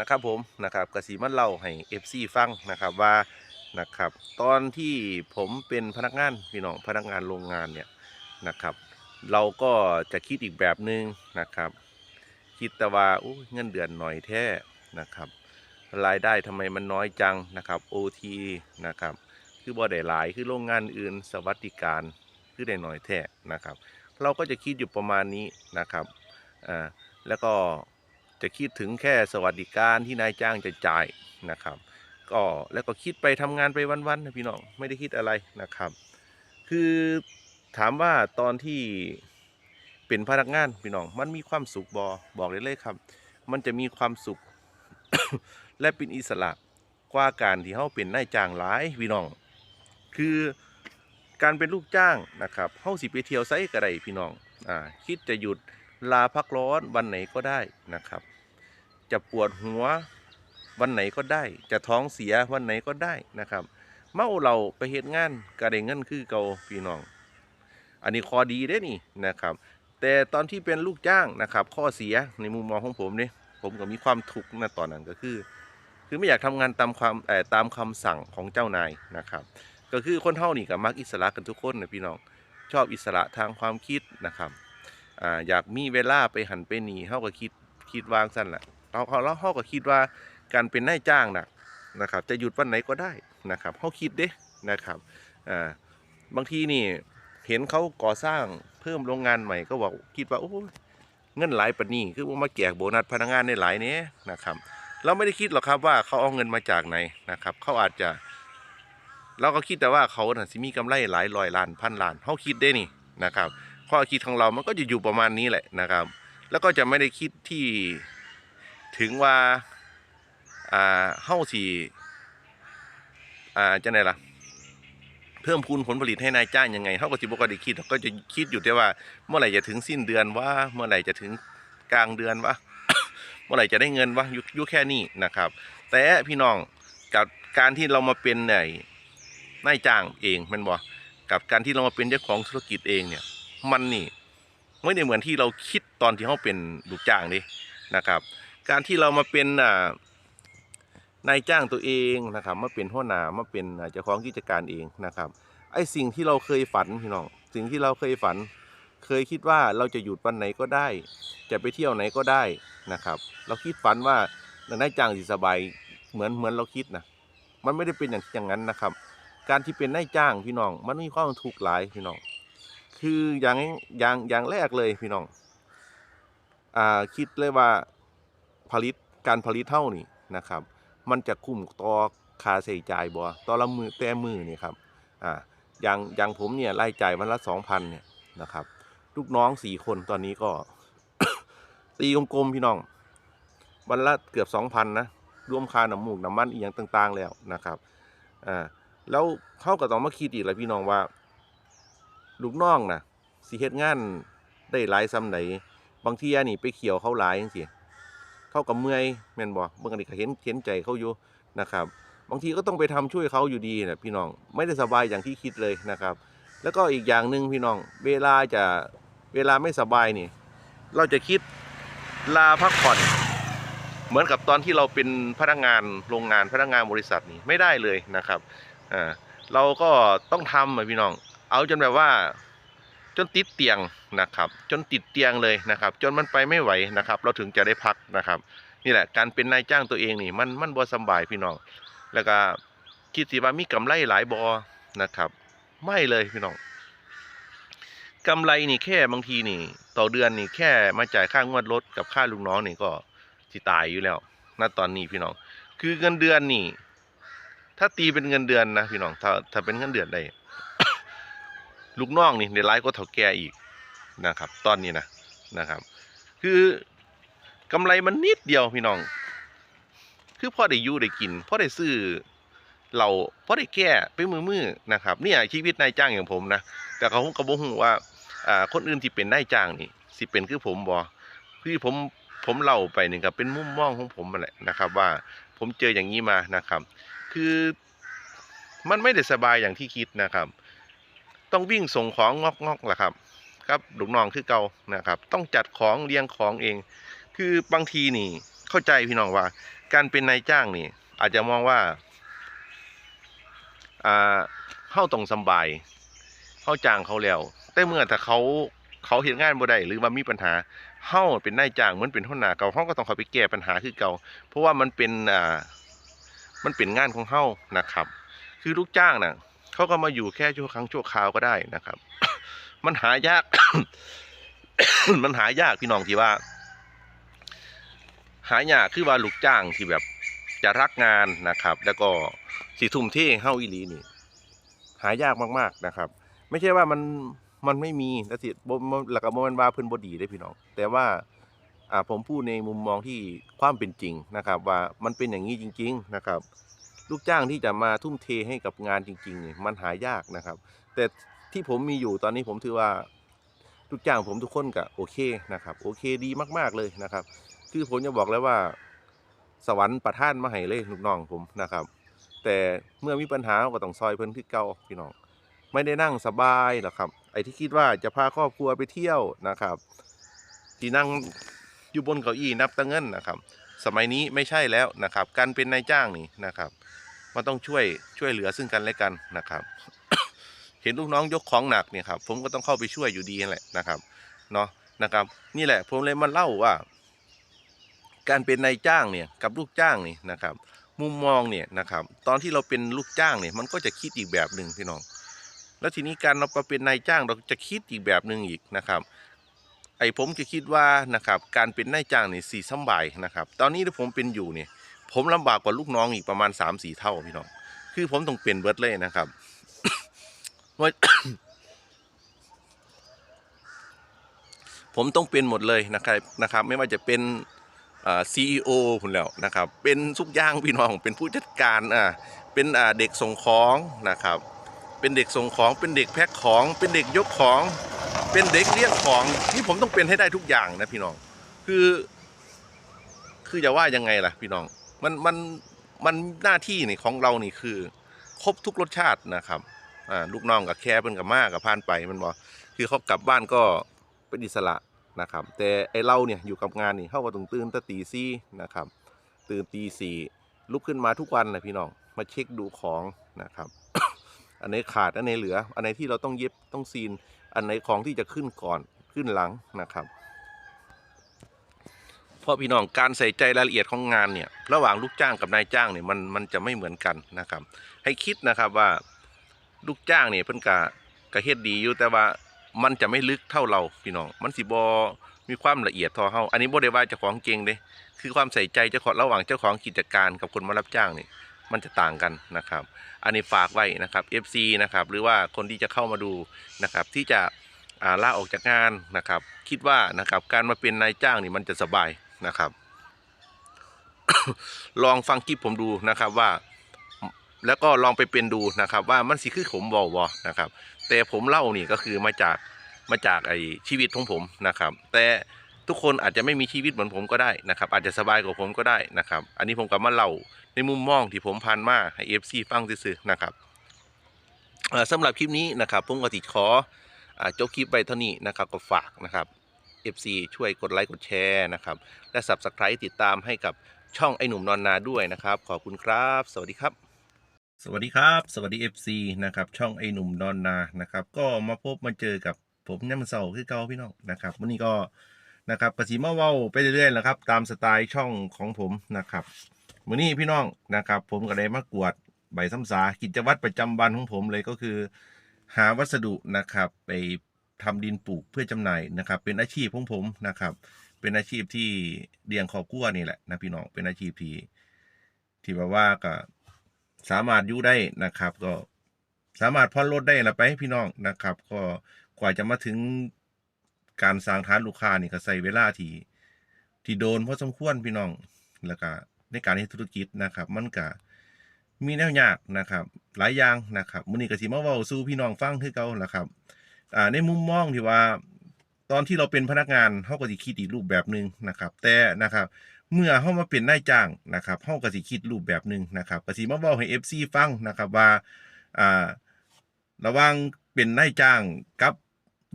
นะครับผมนะครับกสีมาเล่าให้ FC ฟังนะครับว่านะครับตอนที่ผมเป็นพนักงานพี่น้องพนักงานโรงงานเนี่ยนะครับ เราก็จะคิดอีกแบบหนึ่งนะครับ คิดแต่ว่าเงินเดือนหน่อยแท้นะครับ รายได้ทำไมมันน้อยจังนะครับ OT นะครับคือบ่ได้หลายคือโรงงานอื่น สวัสดิการคือได้หน้อยแท้นะครับ เราก็จะคิดอยู่ประมาณนี้นะครับอ่าแล้วก็ จะคิดถึงแค่สวัสดิการที่นายจ้างจะจ่ายนะครับ ก็แล้วก็คิดไปทำงานไปวันๆนะพี่น้องไม่ได้คิดอะไรนะครับ คือถามว่าตอนที่เป็นพนักงานพี่น้องมันมีความสุขบอบอกเลยเลยครับ มันจะมีความสุข และเป็นอิสระกว่าการที่เขาเป็นนายจ้างหลายพี่น้อง คือการเป็นลูกจ้างนะครับเฮาสิไปเที่ยวไซก็ได้พี่น้องอ่าคิดจะหยุดลาพักร้อนวันไหนก็ได้นะครับ จะปวดหัววันไหนก็ได้ จะท้องเสียวันไหนก็ได้นะครับ เมาเราไปเฮ็ดงานก็ได้เงินคือเก่าพี่น้อง อันนี้ข้อดีเด้นี่นะครับ แต่ตอนที่เป็นลูกจ้างนะครับ ข้อเสียในมุมมองของผมเนี่ยผมก็มีความทุกข์นะตอนนั้นก็คือ คือไม่อยากทำงานตามความเอ่ตามคำสั่งของเจ้านายนะครับ ก็คือคนเท่านี่กับมักอิสระกันทุกคนนะพี่น้องชอบอิสระทางความคิดนะครับอ่าอยากมีเวลาไปหันไปหนีเฮาก็คิดคิดวางสั้นแหละ เราเขาเราเฮาก็คิดว่าการเป็นนายจ้างนะนะครับจะหยุดวันไหนก็ได้นะครับเฮาคิดเด้นะครับอ่าบางทีนี่เห็นเขาก่อสร้างเพิ่มโรงงานใหม่ก็บอกคิดว่าโอ้เงินหลายปนนี้คือว่ามาแจกโบนัสพนักงานในหลายเนี้ยนะครับ เราไม่ได้คิดหรอกครับว่าเขาเอาเงินมาจากไหนนะครับเขาอาจจะ เราก็คิดแต่ว่าเขาน่ะสิมีกำไรหลายร้อยล้านพันล้านเขาคิดได้นี่นะครับข้อคิดของเรามันก็จะอยู่ประมาณนี้แหละนะครับ แล้วก็จะไม่ได้คิดที่ ถึงว่าอ่าเฮ้าสิอ่าจะไหนล่ะ เพิ่มพูนผลผลิตให้นายจ้างยังไงเขาก็สิบกได้คิดก็จะคิดอยู่แต่ว่า เมื่อไหร่จะถึงสิ้นเดือนว่าเมื่อไหร่จะถึงกลางเดือนวะเมื่อไหร่จะได้เงินวะอยู่อยู่แค่นี้นะครับ แต่พี่น้องกับการที่เรามาเป็นไอ้นายจ้างเองมันบ่กับการที่เรามาเป็นเจ้าของธุรกิจเองเนี่ย มันนี่ไม่ได้เหมือนที่เราคิดตอนที่เขาเป็นลูกจ้างนี่นะครับ การที่เรามาเป็นอ่านายจ้างตัวเองนะครับมาเป็นหัวหน้ามาเป็นเจ้าของกิจการเองนะครับ ไอ้สิ่งที่เราเคยฝันพี่น้องสิ่งที่เราเคยฝัน เคยคิดว่าเราจะหยุดวันไหนก็ได้ จะไปเที่ยวไหนก็ได้นะครับ เราคิดฝันว่านายจ้างสิสบายเหมือนเหมือนเราคิดนะมันไม่ได้เป็นอย่างอย่างนั้นนะครับ การที่เป็นนายจ้างพี่น้องมันมีความทุกข์หลายพี่น้องคืออย่างอย่างอย่างแรกเลยพี่น้องอ่าคิดเลยว่า ผลิตการผลิตเท่านี่นะครับ มันจะคุ้มต่อค่าใช้จ่ายบ่ต่อละมือแต่มือนี่ครับอ่าอย่างอย่างผมเนี่ยรายจ่ายวันละสองพันเนี่ยนะครับ ลูกน้องสี่คนตอนนี้ก็ตีกลมๆพี่น้อง วันละเกือบสองพันนะรวมค่าน้ำมูกน้ำมันอีกอย่างต่าง ๆ แล้วนะครับอ่าแล้วเขาก็ต้องมาคิดอีกแหละพี่น้องว่า ลูกน้องนะสิเฮ็ดงานได้หลายซ้ำไหนบางทีอันนี่ไปเขียวเขาหลายจังซี่ เขากับเมื่อยแม่นบ่บางทีก็เห็นเห็นใจเขาอยู่นะครับ บางทีก็ต้องไปทำช่วยเขาอยู่ดีนะพี่น้องไม่ได้สบายอย่างที่คิดเลยนะครับ แล้วก็อีกอย่างหนึ่งพี่น้อง เวลาจะเวลาไม่สบายนี่ เราจะคิดลาพักผ่อน เหมือนกับตอนที่เราเป็นพนักงานโรงงานพนักงานบริษัทนี่ไม่ได้เลยนะครับอ่าเราก็ต้องทำอะพี่น้อง เอาจนแบบว่า จนติดเตียงนะครับ จนติดเตียงเลยนะครับ จนมันไปไม่ไหวนะครับ เราถึงจะได้พักนะครับ นี่แหละการเป็นนายจ้างตัวเองนี่มันมันบ่สบายพี่น้อง แล้วก็คิดสิว่ามีกำไรหลายบอนะครับ ไม่เลยพี่น้องกำไรนี่แค่บางทีนี่ ต่อเดือนนี่แค่มาจ่ายค่างวดรถกับค่าลูกน้องนี่ก็สิตายอยู่แล้วณตอนนี้พี่น้อง คือเงินเดือนนี่ ถ้าตีเป็นเงินเดือนนะพี่น้องถ้าถ้าเป็นเงินเดือนได้ ลูกน้องนี่ในร้ายก็เท่าแก่อีกนะครับ ตอนนี้นะนะครับ คือกำไรมันนิดเดียวพี่น้อง คือพ่อได้อยู่ได้กินพ่อได้ซื้อเราพ่อได้แก้ไปมือมือนะครับเนี่ยชีวิตนายจ้างอย่างผมนะแต่เขาก็บอกว่าอ่าคนอื่นที่เป็นนายจ้างนี่สิเป็นคือผมบอคือผมผมเล่าไปหนี่งครับเป็นมุมมองของผมแหละนะครับ ว่าผมเจออย่างนี้มานะครับ คือมันไม่ได้สบายอย่างที่คิดนะครับ ต้องวิ่งส่งของงอกงอกๆแหละครับ ครับลูกน้องคือเก่านะครับ ต้องจัดของเรียงของเอง คือบางทีนี่เข้าใจพี่น้องว่า การเป็นนายจ้างนี่ อาจจะมองว่าอ่าเฮาต้องสบายเฮาจ้างเขาแล้วแต่เมื่อถ้าเขาเขาเฮ็ดงานบ่ได้หรือว่ามีปัญหาเฮาเป็นนายจ้างเหมือนเป็นหัวหน้าเก่าเฮาก็ต้องเข้าไปแก้ปัญหาคือเก่า เพราะว่ามันเป็นอ่ามันเป็นงานของเฮานะครับ คือลูกจ้างน่ะ เขาก็มาอยู่แค่ชั่วครั้งชั่วคราวก็ได้นะครับ มันหายาก มันหายากพี่น้องที่ว่า หายากคือว่าลูกจ้างที่แบบจะรักงานนะครับ แล้วก็สิทุ่มเทให้เฮาอีหลีนี่ หายากมากๆนะครับ ไม่ใช่ว่ามันมันไม่มีแล้วสิบ่บ่แล้วก็บ่แม่นว่าเพิ่นบดีเด้พี่น้อง แต่ว่าอ่าผมพูดในมุมมองที่ความเป็นจริงนะครับ ว่ามันเป็นอย่างนี้จริง ๆ นะครับ ลูกจ้างที่จะมาทุ่มเทให้กับงานจริงๆนี่มันหายากนะครับ แต่ที่ผมมีอยู่ตอนนี้ผมถือว่าลูกจ้างผมทุกคนก็โอเคนะครับ โอเคดีมากๆเลยนะครับ คือผมจะบอกแล้วว่า สวรรค์ประทานมาให้เลยลูกน้องผมนะครับ แต่เมื่อมีปัญหาก็ต้องซอยเพิ่นคือเก่าพี่น้องไม่ได้นั่งสบายหรอกครับ ไอ้ที่คิดว่าจะพาครอบครัวไปเที่ยวนะครับ ที่นั่งอยู่บนเก้าอี้นับตังเงินนะครับ สมัยนี้ไม่ใช่แล้วนะครับ การเป็นนายจ้างนี่นะครับ มันต้องช่วยช่วยเหลือซึ่งกันและกันนะครับ เห็นลูกน้องยกของหนักเนี่ยครับผมก็ต้องเข้าไปช่วยอยู่ดีนั่แหละนะครับเนาะนะครับ นี่แหละผมเลยมาเล่าว่า การเป็นนายจ้างเนี่ยกับลูกจ้างนี่นะครับ มุมมองเนี่ยนะครับ ตอนที่เราเป็นลูกจ้างเนี่ยมันก็จะคิดอีกแบบหนึ่งพี่น้อง แล้วทีนี้การเรามาเป็นนายจ้างเราจะคิดอีกแบบหนึ่งอีกนะครับไอ้ผมจะคิดว่านะครับการเป็นนายจ้างนี่สี่สบายนะครับ ตอนนี้ที่ผมเป็นอยู่เนี่ย ผมลำบากกว่าลูกน้องอีกประมาณสามสี่เท่าพี่น้องคือผมต้องเปลี่ยนเบิร์ดเลยนะครับว่าผมต้องเป็นหมดเลยนะครับนะครับ ไม่ว่าจะเป็นซีอีโอคุณแล้วนะครับ เป็นทุกอย่างพี่น้องเป็นผู้จัดการอ่าเป็นอ่าเด็กส่งของนะครับ เป็นเด็กส่งของเป็นเด็กแพ็คของ เป็นเด็กยกของ เป็นเด็กเลี้ยงของนี่ผมต้องเป็นให้ได้ทุกอย่างนะพี่น้อง คือ คือจะว่ายังไงล่ะพี่น้อง มันมันมันหน้าที่นี่ของเรานี่คือ ครบทุกรสชาตินะครับอ่าลูกน้องกับแค่เป็นกับมากกับพานไปมันบอกคือเขากลับบ้านก็เป็นอิสระนะครับ แต่ไอเราเนี่ยอยู่กับงานนี่เขาก็ต้องตื่นตั้ตีสี่นะครับ ตื่นตีสี่ลุกขึ้นมาทุกวันนะพี่น้องมาเช็คดูของนะครับ อันไหนขาดอันไหนเหลือ อันไหนที่เราต้องเย็บต้องซีน อันไหนของที่จะขึ้นก่อนขึ้นหลังนะครับ ราะพี่น้องการใส่ใจรายละเอียดของงานเนี่ยระหว่างลูกจ้างกับนายจ้างเนี่ยมันมันจะไม่เหมือนกันนะครับ ให้คิดนะครับว่าลูกจ้างเนี่ยเพิ่นกะกะเฮ็ดดีอยู่แต่ว่ามันจะไม่ลึกเท่าเราพี่น้อง มันสิบอมีความละเอียดท่าเฮาอันนี้บ่ได้ว่าเจ้าของเก่งเด้คือความใส่ใจเจ้าของระหว่างเจ้าของกิจการกับคนมารับจ้างนี่มันจะต่างกันนะครับ อันนี้ฝากไว้นะครับ FC นะครับหรือว่าคนที่จะเข้ามาดูนะครับที่จะลาออกจากงานนะครับ คิดว่านะครับการมาเป็นนายจ้างนี่มันจะสบาย นะครับ ลองฟังคลิปผมดูนะครับว่า แล้วก็ลองไปเป็นดูนะครับ ว่ามันสิคือผมบอวนะครับ แต่ผมเล่านี่ก็คือมาจากมาจากไอชีวิตของผมนะครับ แต่ทุกคนอาจจะไม่มีชีวิตเหมือนผมก็ได้นะครับ อาจจะสบายกว่าผมก็ได้นะครับ อันนี้ผมก็มาเล่าในมุมมองที่ผมผ่านมาให้เอฟซีฟังซื่อๆนะครับสำหรับคลิปนี้นะครับผมก็ติดขอจบคลิปไปเท่านี้นะครับก็ฝากนะครับ FC ช่วยกดไลค์กดแชร์นะครับ และ Subscribe ติดตามให้กับช่องไอหนุ่มนอนนาด้วยนะครับ ขอบคุณครับ สวัสดีครับ สวัสดีครับ สวัสดี FC นะครับ ช่องไอหนุ่มนอนนานะครับ ก็มาพบมาเจอกับผมเนี่ย่ำเสาคือเก่าพี่น้องนะครับวันนี้ก็นะครับกระสีมาเว้าไปเรื่อยๆแล้วครับ ตามสไตล์ช่องของผมนะครับวันนี้พี่น้องนะครับ ผมก็ได้มากวดใบซ้ำสากิจวัตรประจำวันของผมเลยก็คือ หาวัสดุนะครับไป ทำดินปลูกเพื่อจำหน่ายนะครับ เป็นอาชีพของผมนะครับ เป็นอาชีพที่เลี้ยงครอบครัวนี่แหละนะพี่น้องเป็นอาชีพที่ที่แบบว่าก็สามารถอยู่ได้นะครับ ก็สามารถผ่อนรถได้ละไปให้พี่น้องนะครับ ก็กว่าจะมาถึงการสร้างฐานลูกค้านี่ก็ใส่เวลาที่ที่โดนพอสมควรพี่น้องแล้วก็ในการให้ธุรกิจนะครับ มันก็มีแนวยากนะครับ หลายอย่างนะครับมื้อนี้ก็สิมาเว้าสู่พี่น้องฟังคือเก่าล่ะครับ อ่าในมุมมองที่ว่า ตอนที่เราเป็นพนักงานเขาก็สิคิดอีกรูปแบบหนึ่งนะครับ แต่นะครับ เมื่อเขามาเป็นนายจ้างนะครับเขาก็สิคิดรูปแบบหนึ่งนะครับก็สิมาบอกให้ FC ฟังนะครับว่าอ่าระว่างเป็นนายจ้างกับ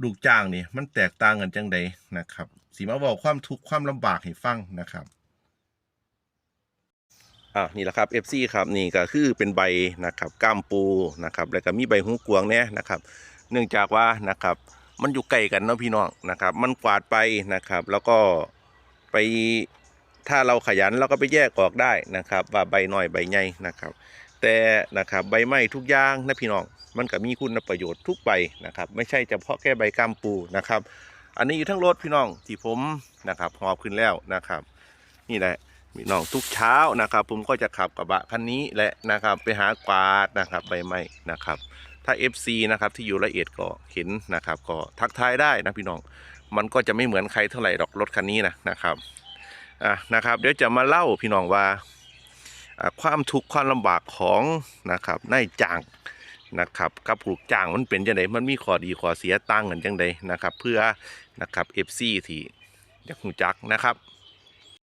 ลูกจ้างนี่มันแตกต่างกันจังใดนะครับสิมาบอกความทุกข์ความลำบากให้ฟังนะครับอ่านี่แหละครับ FC ครับนี่ก็คือเป็นใบนะครับก้ามปูนะครับแล้วก็มีใบหูกวงเนี่ยนะครับ เนื่องจากว่านะครับ มันอยู่ไกลกันเนาะพี่น้องนะครับ มันกวาดไปนะครับ แล้วก็ไปถ้าเราขยันเราก็ไปแยกออกได้นะครับ ว่าใบหน้อยใบใหญ่นะครับ แต่นะครับใบไม้ทุกอย่างนะพี่น้องมันก็มีคุณประโยชน์ทุกใบนะครับ ไม่ใช่เฉพาะแค่ใบก้ามปูนะครับ อันนี้อยู่ทั้งรถพี่น้องที่ผมนะครับหอบขึ้นแล้วนะครับ นี่แหละพี่น้องทุกเช้านะครับ ผมก็จะขับกระบะคันนี้แหละนะครับ ไปหากวาดนะครับใบไม้นะครับ ถ้า FC นะครับที่อยู่ละเอียดก็เห็นนะครับก็ทักทายได้นะพี่น้อง มันก็จะไม่เหมือนใครเท่าไหร่หรอกรถคันนี้นะนะครับอะนะครับเดี๋ยวจะมาเล่าพี่น้องว่าความทุกข์ความลำบากของนะครับนายจ้างนะครับกับลูกจ้างมันเป็นจังไดมันมีข้อดีข้อเสียต่างกันจังไดนะครับ เพื่อนะครับ FC ที่อยากหูจักนะครับ